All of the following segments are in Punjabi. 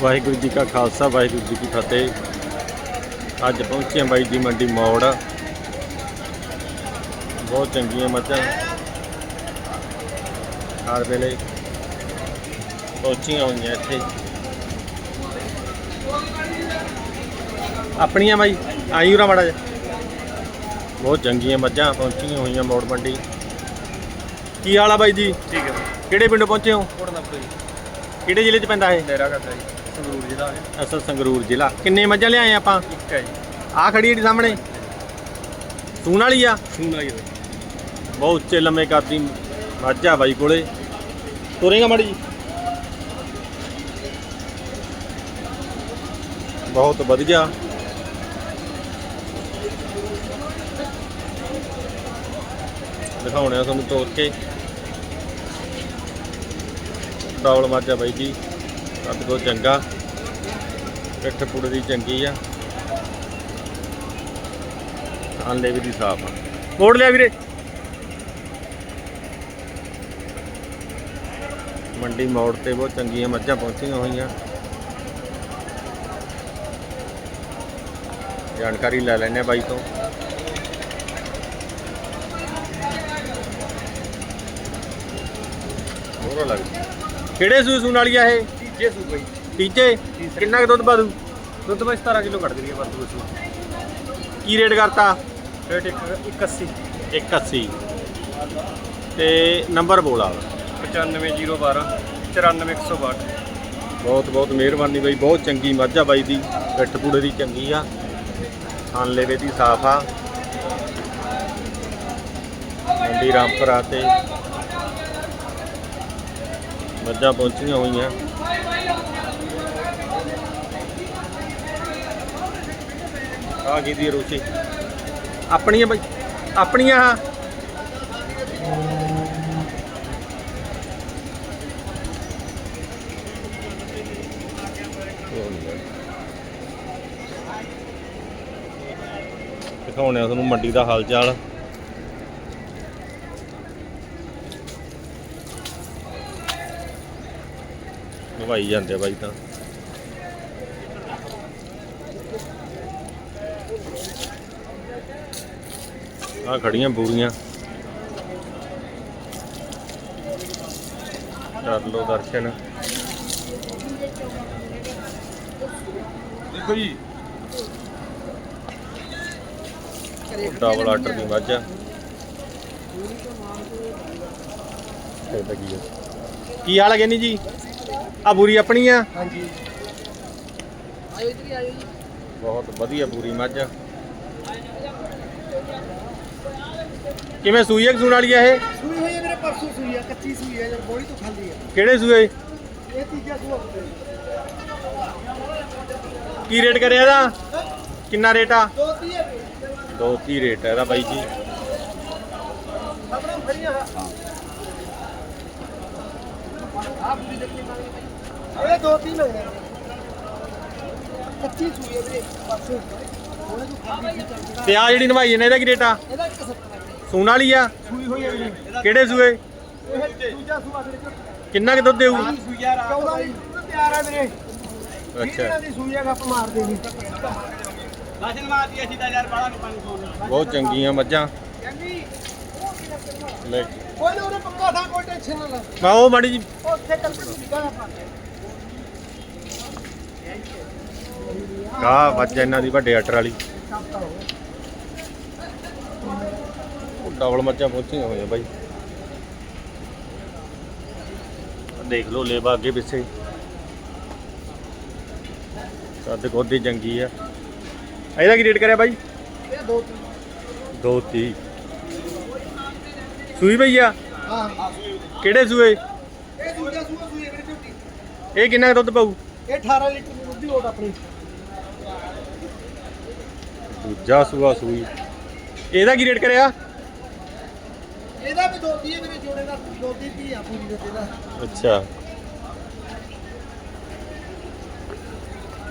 ਵਾਹਿਗੁਰੂ ਜੀ ਕਾ ਖਾਲਸਾ ਵਾਹਿਗੁਰੂ ਜੀ ਕੀ ਫਤਿਹ। ਅੱਜ ਪਹੁੰਚੇ ਬਾਈ ਦੀ ਮੰਡੀ ਮੌੜ। ਬਹੁਤ ਚੰਗੀਆਂ ਮੱਝਾਂ। ਹਰ ਵੇਲੇ ਪਹੁੰਚੀਆਂ ਹੋਈਆਂ ਇੱਥੇ। ਆਪਣੀਆਂ ਬਾਈ ਆਈ ਉਰਾ ਮਾੜਾ ਜਿਹਾ। ਬਹੁਤ ਚੰਗੀਆਂ ਮੱਝਾਂ ਪਹੁੰਚੀਆਂ ਹੋਈਆਂ ਮੌੜ ਮੰਡੀ। ਕੀ ਹਾਲ ਆ ਬਾਈ ਜੀ? ਠੀਕ ਹੈ ਕਿਹੜੇ ਪਿੰਡੋਂ ਪਹੁੰਚੇ ਹੋ? ਜੀ। ਕਿਹੜੇ ਜ਼ਿਲ੍ਹੇ 'ਚ ਪੈਂਦਾ ਇਹ? ਡੇਰਾ ਕਰਦਾ ਜੀ। ਸੰਗਰੂਰ ਜ਼ਿਲ੍ਹਾ ਹੈ। ਅਸਲ ਸੰਗਰੂਰ ਜ਼ਿਲ੍ਹਾ। ਕਿੰਨੇ ਮੱਝਾਂ ਲਿਆਏ ਆਪਾਂ? ਇੱਕ ਹੈ ਜੀ। ਆ ਖੜੀ ਜਿਹੜੀ ਸਾਹਮਣੇ। ਸੂਣ ਵਾਲੀ ਆ? ਸੂਨ ਵਾਲੀ ਹੈ ਬਹੁਤ ਉੱਚੇ ਲੰਮੇ ਕਰਦੀ ਮੱਝ ਆ ਬਾਈ ਕੋਲੇ। ਤੁਰੇਗਾ ਮਾੜੀ ਜੀ। ਬਹੁਤ ਵਧੀਆ। ਦਿਖਾਉਣੇ ਆ ਤੁਹਾਨੂੰ ਤੋੜ ਕੇ। ਮੱਝ ਆ ਬਾਈ ਜੀ। ਕੱਦ ਬਹੁਤ ਚੰਗਾ। ਪਿੱਠ ਪੁੜੇ ਦੀ ਚੰਗੀ ਆ। ਆਂਲੇ ਵੀ ਦੀ ਸਾਫ਼ ਆ। ਮੋੜ ਲਿਆ ਵੀਰੇ। ਮੰਡੀ ਮੋੜ ਤੇ ਬਹੁਤ ਚੰਗੀਆਂ ਮੱਝਾਂ ਪਹੁੰਚੀਆਂ ਹੋਈਆਂ। ਜਾਣਕਾਰੀ ਲੈ ਲੈਣੇ ਬਾਈ ਤੋਂ। ਹੋਰੋ ਲੱਗ ਕਿਹੜੇ ਸੂਈ ਸੂਣ ਵਾਲੀ ਆ ਇਹ? ਤੀਜੇ ਸੂਬੇ ਜੀ ਤੀਜੇ ਕਿੰਨਾ ਕੁ ਦੁੱਧ ਪਾ ਦੂ ਦੁੱਧ ਬਸ 17 ਕਿਲੋ ਕੱਢ ਦੇਣੀ ਹੈ ਬਸ। ਉਸ ਕੀ ਰੇਟ ਕਰਤਾ? ਰੇਟ 81 180 ਤੇ ਨੰਬਰ ਬੋਲਾ 95012 94162 ਬਹੁਤ ਬਹੁਤ ਮਿਹਰਬਾਨੀ ਬਾਈ ਬਹੁਤ ਚੰਗੀ ਮੱਝ ਆ ਬਾਈ ਦੀ। ਗੱਠ ਪੂੜੇ ਦੀ ਚੰਗੀ ਆ। ਥਣ ਲੇਵੇ ਦੀ ਸਾਫ਼ ਆ। ਮੰਡੀ ਰਾਮਪੁਰਾ ਤੇ ਮੱਝਾਂ ਪਹੁੰਚੀਆਂ ਹੋਈਆਂ। ਆ ਗਈ ਦੀ ਰੋਸੀ ਆਪਣੀਆਂ ਬਾਈ, ਆਪਣੀਆਂ ਆ। ਦਿਖਾਉਣੇ ਆ ਤੁਹਾਨੂੰ ਮੰਡੀ ਦਾ ਹਾਲ ਚਾਲ। ਨਵਾਈ ਜਾਂਦੇ ਬਾਈ ਤਾਂ। ਆ ਖੜੀਆਂ ਬੂਰੀਆਂ। ਕਰ ਲੋ ਦਰਸ਼ਨ। ਦੇਖੋ ਜੀ। ਡਬਲ ਆਰਡਰ ਦੀ ਮੱਝ ਆ। ਇਹ ਤਾਂ ਕੀ ਆ। ਕੀ ਹਾਲ ਹੈ ਗਿੰਨੀ ਜੀ? ਆ ਬੂਰੀ ਆਪਣੀ ਆ? ਹਾਂਜੀ। ਬਹੁਤ ਵਧੀਆ ਬੂਰੀ ਮੱਝ। ਕਿਵੇਂ ਸੂਈ ਹੈ ਸੂਣ ਵਾਲੀ ਆ ਇਹ? ਸੂਈ ਹੋਈ ਹੈ ਮੇਰੇ ਪਰਸੋਂ ਸੂਈ ਹੈ ਕੱਚੀ ਸੂਈ ਹੈ ਜਦ ਬੋੜੀ ਤੋਂ ਖਾਲੀ ਹੈ ਕਿਹੜੇ ਸੂਏ? ਇਹ ਤੀਜਾ ਸੂਆ ਕੀ ਰੇਟ ਕਰਿਆ ਇਹਦਾ? ਕਿੰਨਾ ਰੇਟ ਆ? ਦੋ ਤੀ ਹੈ ਦੋ ਤੀ ਰੇਟ ਹੈ ਇਹਦਾ ਬਾਈ ਜੀ। ਆਪਣਾ ਫਰੀਆਂ ਦੇਖੀ ਇਹ ਦੋ ਤੀ ਮੰਗਦੇ ਕੱਚੀ ਸੂਈ ਹੈ ਵੀਰੇ ਪਰਸੋਂ ਉਹਨੇ ਤੋਂ ਖਾਲੀ ਸੀ। ਚੱਲ ਤੇ ਆ ਜਿਹੜੀ ਨਵਾਈ ਨੇ ਇਹਦਾ ਕੀ ਰੇਟ ਆ? ਇਹਦਾ 170 ਸੂਣ ਵਾਲੀ ਆ? ਸੂਈ ਹੋਈ ਹੈ ਵੀਰੇ। ਕਿਹੜੇ ਸੂਏ? ਇਹ ਦੂਜਾ ਸੂਆ ਵੀਰੇ ਕਿੰਨਾ ਕੁ ਦੁੱਧ ਦੇਊ? ਸੂਈ ਯਾਰ 14 ਦੀ ਦੁੱਧ ਤਿਆਰ ਹੈ ਵੀਰੇ। ਅੱਛਾ। ਦੀ ਸੂਈ ਹੈ ਗੱਪ ਮਾਰਦੇ ਨਹੀਂ। ਲਾਸ਼ਨ ਮਾਰਦੀ ਅਸੀਂ ਤਾਂ ਯਾਰ ਬਾੜਾ ਨਹੀਂ ਪਾਣੀ ਸੋਣ ਬਹੁਤ ਚੰਗੀਆਂ ਮੱਝਾਂ। ਲੈ। ਕੋਈ ਨਾ ਉਹਨੇ ਪੱਕਾ ਥਾਂ ਕੋਈ ਟੈਨਸ਼ਨ ਨਾ ਲੈ। ਉਹ ਮਾੜੀ ਜੀ। ਉੱਥੇ ਕੱਲ ਨੂੰ ਨਿਗਾਹ ਪਾ ਆ ਮੱਝ ਆ ਇਹਨਾਂ ਦੀ ਵੱਡੇ ਵਾਲੀ। ਡਬਲ ਮੱਝਾਂ ਪਹੁੰਚੀਆਂ ਹੋਈਆਂ ਬਾਈ। ਦੇਖ ਲਓ ਲੇਵਾ ਅੱਗੇ ਪਿੱਛੇ। ਕੱਦ ਗੋਦੀ ਚੰਗੀ ਆ। ਇਹਦਾ ਕੀ ਰੇਟ ਕਰਿਆ ਬਾਈ? ਇਹ ਦੋ ਤੀ ਦੋ ਤੀਹ। ਸੂਈ ਭਈ ਆ? ਹਾਂ। ਕਿਹੜੇ ਸੂਏ? ਇਹ ਦੂਜਾ ਸੂਆ ਸੂਈ ਹੈ ਵੀਰੇ ਝੋਟੀ। ਇਹ ਕਿੰਨਾ ਕੁ ਦੁੱਧ ਪਾਊ? ਇਹ 18 ਲੀਟਰ ਦੀ ਦੁੱਧ ਦੀ ਹੋਟ ਆਪਣੀ। ਦੂਜਾ ਸੂਆ ਸੂਈ। ਇਹਦਾ ਕੀ ਰੇਟ ਕਰਿਆ? ਇਹਦਾ ਵੀ ਦੋ ਤੀ ਹੈ ਵੀਰੇ ਜੋੜੇ ਦਾ ਦੋ ਤੀ ਤੀ ਆ ਪੂਰੀ ਦੇ ਇਹਦਾ। ਅੱਛਾ।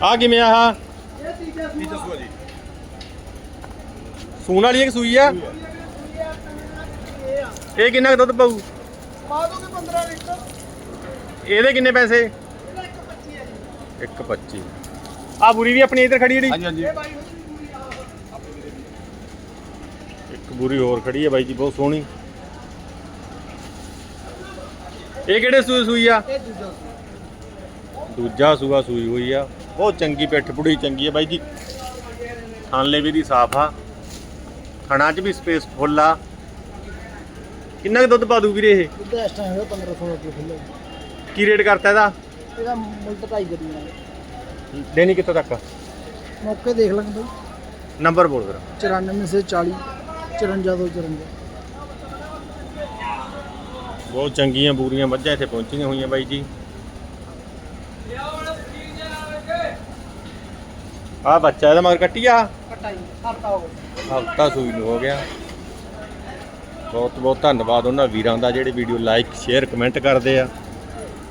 ਆ ਕਿਵੇਂ ਆ ਆਹ? ਇਹ ਤੀਜਾ ਸੂਆ। ਸੂਆ ਜੀ। ਸੂਣ ਵਾਲੀ ਇੱਕ ਸੂਈ ਆ। ਇਹ ਕਿੰਨਾ ਕੁ ਦੁੱਧ ਪਾਊ? ਪਾ ਦੋਗੇ 15 ਲੀਟਰ। ਇਹਦੇ ਕਿੰਨੇ ਪੈਸੇ? ਇਹਦਾ 125 ਹੈ ਜੀ। 125 ਆ ਬੁਰੀ ਵੀ ਆਪਣੀ ਇੱਧਰ ਖੜੀ ਜਿਹੜੀ ਹਾਂਜੀ ਹਾਂਜੀ। ਇੱਕ ਬੁਰੀ ਹੋਰ ਖੜੀ ਹੈ ਬਾਈ ਜੀ ਬਹੁਤ ਸੋਹਣੀ। ਇਹ ਕਿਹੜੇ ਸੂਈ ਸੂਈ ਆ? ਇਹ ਦੂਜਾ ਸੂਆ। ਦੂਜਾ ਸੂਆ ਸੂਈ ਹੋਈ ਆ। ਬਹੁਤ ਚੰਗੀ ਪਿੱਠ ਪੁੜੀ ਚੰਗੀ ਆ ਬਾਈ ਜੀ। ਥਾਂਲੇ ਵੀ ਦੀ ਸਾਫ਼ ਆ। ਥਣਾ 'ਚ ਵੀ ਸਪੇਸ ਫੁੱਲ ਆ। ਕਿੰਨਾ ਕੁ ਦੁੱਧ ਪਾ ਦੂ ਵੀਰੇ ਇਹ? ਦੁੱਧ ਇਸ ਟਾਈਮ ਹੈਗਾ 1500 ਰੁਪਏ ਕਿਲੋ। ਕੀ ਰੇਟ ਕਰਤਾ ਇਹਦਾ? ਇਹਦਾ ਮੁੱਲ ਤਾਂ ਢਾਈ ਕਰੀ ਨਾਲ ਦੇਣੀ ਕਿੱਥੋਂ ਤੱਕ? ਮੌਕੇ ਦੇਖ ਲਾਂਗੇ ਬਈ। ਨੰਬਰ ਬੋਲ ਫਿਰ। 94 ਸੇ 40 54 ਤੋਂ 54 ਬਹੁਤ ਚੰਗੀਆਂ ਬੂਰੀਆਂ ਮੱਝਾਂ ਇੱਥੇ ਪਹੁੰਚੀਆਂ ਹੋਈਆਂ ਬਾਈ ਜੀ। ਆ ਬੱਚਾ ਇਹਦਾ ਮਗਰ ਕੱਟੀ ਆ? ਕਟਾਈ ਹਫਤਾ ਹੋ ਗਿਆ। ਹਫਤਾ ਸੂਈ ਨੂੰ ਹੋ ਗਿਆ। ਬਹੁਤ ਬਹੁਤ ਧੰਨਵਾਦ ਉਹਨਾਂ ਵੀਰਾਂ ਦਾ ਜਿਹੜੇ ਵੀਡੀਓ ਲਾਈਕ ਸ਼ੇਅਰ ਕਮੈਂਟ ਕਰਦੇ ਆ।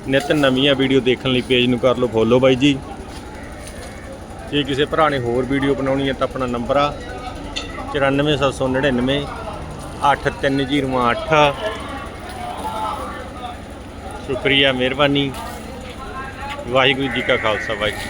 ਨਿਤ ਨਵੀਆਂ ਵੀਡੀਓ ਦੇਖਣ ਲਈ ਪੇਜ ਨੂੰ ਕਰ ਲਓ ਫੋਲੋ ਬਾਈ ਜੀ। ਜੇ ਕਿਸੇ ਭਰਾ ਨੇ ਹੋਰ ਵੀਡੀਓ ਬਣਾਉਣੀ ਹੈ ਤਾਂ ਆਪਣਾ ਨੰਬਰ ਆ 94799 8308 ਸ਼ੁਕਰੀਆ ਮਿਹਰਬਾਨੀ। ਵਾਹਿਗੁਰੂ ਜੀ ਕਾ ਖਾਲਸਾ, ਵਾਹਿਗੁਰੂ